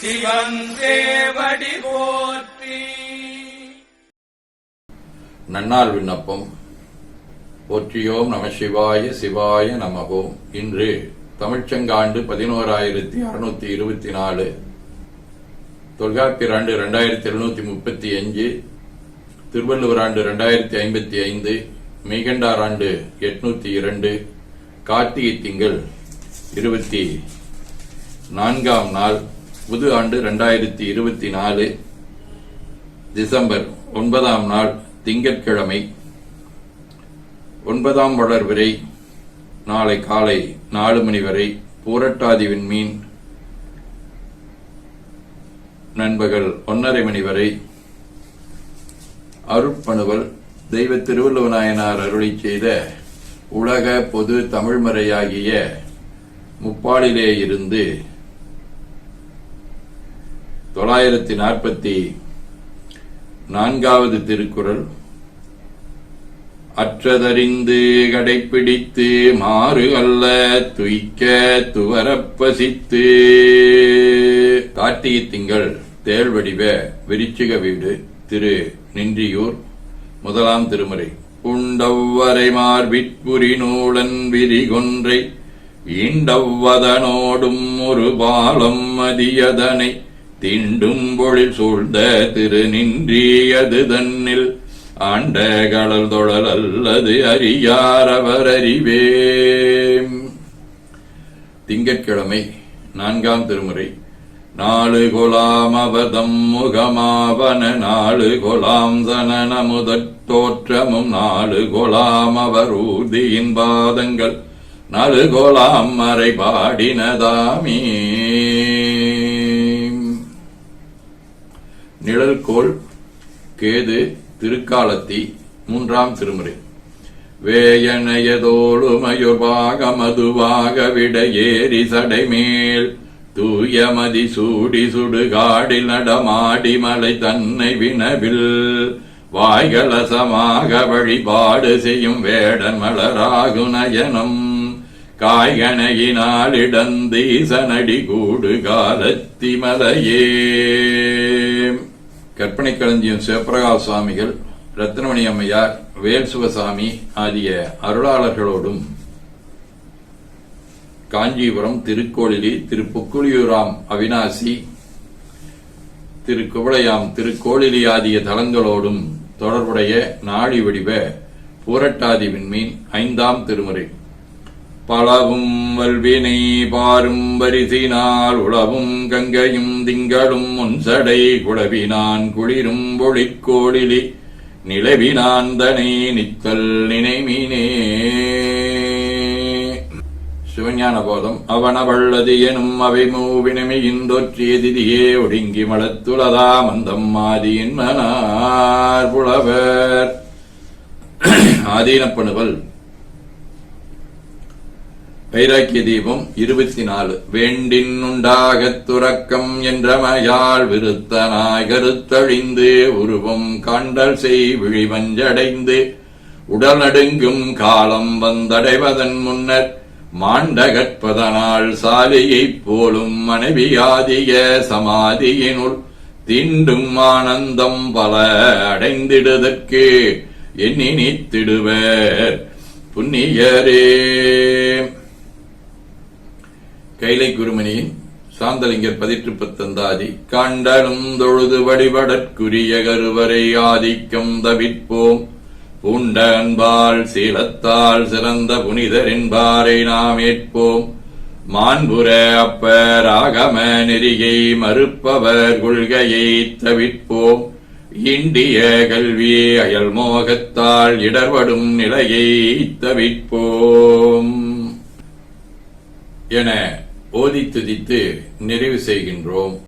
சிவன் போற்றி. நன்னால் விண்ணப்பம். போற்றியோம் நம சிவாய சிவாய நமகோம் இன்று தமிழ்ச்சங்காண்டு பதினோராயிரத்தி அறுநூத்தி இருபத்தி நாலு. தொல்காப்பியர் ஆண்டு ரெண்டாயிரத்தி எழுநூத்தி முப்பத்தி அஞ்சு. திருவள்ளுவர் ஆண்டு ரெண்டாயிரத்தி ஐம்பத்தி ஐந்து. மெய்கண்டார் ஆண்டு எட்நூத்தி இரண்டு. கார்த்திகை திங்கள் இருபத்தி நான்காம் நாள். புது ஆண்டு ரெண்டாயிரத்தி இருபத்தி நாலு டிசம்பர் ஒன்பதாம் நாள் திங்கட்கிழமை. ஒன்பதாம் வளர்விரை நாளை காலை நாலு மணி வரை பூரட்டாதி விண்மீன் நண்பகல் ஒன்றரை மணி வரை அருட்பணுவல் தெய்வ திருவள்ளுவநாயனார் அருளி செய்த உலக பொது தமிழ்மறையாகிய முப்பாலிலே இருந்து தொள்ளாயிரத்தி நாற்பத்தி நான்காவது திருக்குறள். அற்றதறிந்து கடைப்பிடித்து மாறு அல்ல துய்க்க துவரப்பசித்து. கார்த்திகை திங்கள் தேள் வடிவ விருச்சிக வீடு திரு நின்றியூர் முதலாம் திருமுறை. உண்டவ்வரை மார்பிற்புரி நூலன் விரிகொன்றை ஈண்டவ்வதனோடும் ஒரு பாலம் மதியதனை. தீண்டும் பொழில் சூழ்ந்த திரு நின்றியது தன்னில். ஆண்ட கடல் தொழல் அல்லது அறியார் அவர் அறிவே திங்கட்கிழமை நான்காம் திருமுறை. நாலு கொலாம் அவதம் முகமாவன நாலு கொலாம் சனன தோற்றமும் நாலு கொலாம் அவர் ஊர்தியின் பாதங்கள் நாலு கோலாம் மறை பாடினதாமே. நிழல்கோள் கேது திருக்காலத்தி மூன்றாம் திருமுறை. வேயனையதோளுமயுர்வாக மதுவாக விட ஏறி சடைமேல் தூயமதி சூடி சுடுகாடி நடமாடி மலை தன்னை வினவில் வாய்கலசமாக வழிபாடு செய்யும் வேடன் மலராகு நயனம். காய்கனையினால் இடந்தீசனடி கூடு காலத்தி மலையே கற்பனை களஞ்சியம் சிவபிரகாஷ் சுவாமிகள் ரத்னமணி அம்மையார் வேல் சிவசாமி ஆகிய அருளாளர்களோடும் காஞ்சிபுரம் திருக்கோளிலி திரு புக்குளியூராம் அவினாசி திரு குவளையாம் திருக்கோளிலி ஆகிய தலங்களோடும் தொடர்புடைய நாடி வடிவ பூரட்டாதி விண்மீன் ஐந்தாம் திருமுறை. பலவும் வல்வினை பாரும் வரிசினால் உளவும் கங்கையும் திங்களும் முன்சடை குழவினான் குளிரும் பொழிக்கோளிலி நிலவினான் தனை நித்தல் நினைமினே. சிவஞான போதம் அவனவள்ளது எனும் அவை மூவினமையின் தொற்றிய திதியே ஒடுங்கி மலத்துலதா மந்தம் மாதியின் மனார் புலவர். ஆதீனப்பணுவல் வைராக்கிய தீபம் இருபத்தி நாலு. வேண்டின் உண்டாக துறக்கம் என்ற மயால் விருத்தனாய் கருத்தழிந்து உருவம் காண்டல் செய் விழிவஞ்சடைந்து உடல் நடுங்கும் காலம் வந்தடைவதன் முன்னர் மாண்டகற்பதனால் சாலியைப் போலும் மனைவியாதிய சமாதியினுள் தீண்டும் ஆனந்தம் பல அடைந்திடுதற்கு எண்ணினித்திடுவர். புண்ணியரே. கைலை குருமணியின் சாந்தலிங்கர் பதிற்று பத்தந்தாதி கண்டலும் தொழுது வழிபடற்குரிய கருவரை ஆதிக்கம் தவிர்ப்போம். பூண்ட அன்பால் சீலத்தால் சிறந்த புனிதர் என்பாரை நாம் ஏற்போம். மாண்புர அப்ப ராகம நெறியை மறுப்பவர் கொள்கையை தவிர்ப்போம். இண்டிய கல்வி அயல் மோகத்தால் இடர்படும் நிலையை தவிர்ப்போம். என ஓதி துதித்து நிறைவு செய்கின்றோம்.